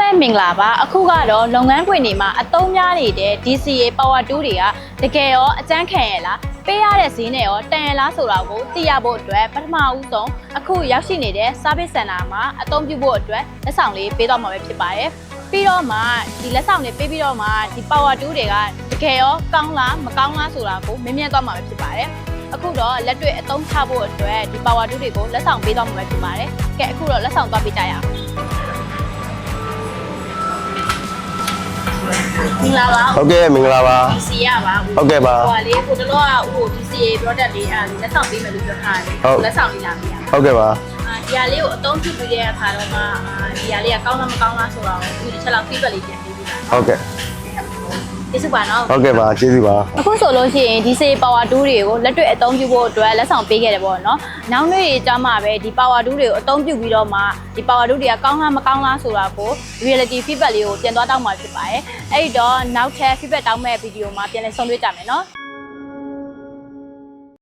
ပဲမင်္ဂလာပါအခုကတော့လုပ်ငန်းခွင်တွေမှာအသုံးများနေတဲ့ DCA Power 2တွေကတကယ်ရောအကျန်းခံရလားပေးရတဲ့ဈေးနဲ့ရောတန်ရလားဆိုတာကိုသိရဖို့အတွက်ပထမဦးဆုံးအခုရောက်ရှိနေတဲ့ service center မှာအသုံးပြုဖို့အတွက်လက်ဆောင်လေးပေးတော့မှာပဲဖြစ်ပါတယ်ပြီးတော့မှဒီလက်ဆောင်လေးပေးပြီးတော့မှဒီ Power 2တွေကတကယ်ရောကောင်းလားမကောင်းလားဆိုတာကိုမင်းမြတ်တော့မှာပဲဖြစ်ပါတယ်အခုတော့လက်တွေ့အသုံးချဖို့အတွက်ဒီ power 2တွေကိုလက်ဆောင်ပေးတော့မှာပဲဖြစ်ပါတယ်။ကဲအခုတော့လက်ဆောင်သွားပေးကြရအောင်။ င်္ဂလာပါဟုတ်ကဲ့မင်္ဂလာပါ DC ရပါဟုတ်ကဲ့ပါဟိုကလေးကိုတလောကဟို DCA product လေးအားလက်ဆောင်ပေးမယ်လို့ပြောထားတယ်ဟုတ် လက်ဆောင်လေးလာပေးရဟုတ်ကဲ့ပါအာဒီဟာလေးကိုအသုံးပြုပြီးတဲ့အခါတော့မှအာဒီဟာလေးကကောင်းလားမကောင်းလားဆိုတော့ဒီတစ်ချက်လောက် feedback လေးပြန်ပေးပြီးတာဟုတ်ကဲ့ ကျေးဇူးပါနော်ဟုတ်ကဲ့ပါကျေးဇူးပါအခုဆိုလို့ရှိရင်ဒီစေ power 2တွေကိုလက်တွေ့အသုံးပြုဖို့အတွက်လက်ဆောင်ပေးခဲ့တယ်ပေါ့နော်။နောက်နေ့ကြမှာပဲဒီ power 2တွေကိုအသုံးပြုပြီးတော့မှဒီ power 2တွေကကောင်းလားမကောင်းလားဆိုတာကို reality feedback လေးကိုပြန်သွားတောင်းမှာဖြစ်ပါတယ်။အဲ့ဒီတော့နောက်ထပ် feedback တောင်းမဲ့ဗီဒီယိုမှာပြန်လည်ဆုံတွေ့ကြမယ်နော်။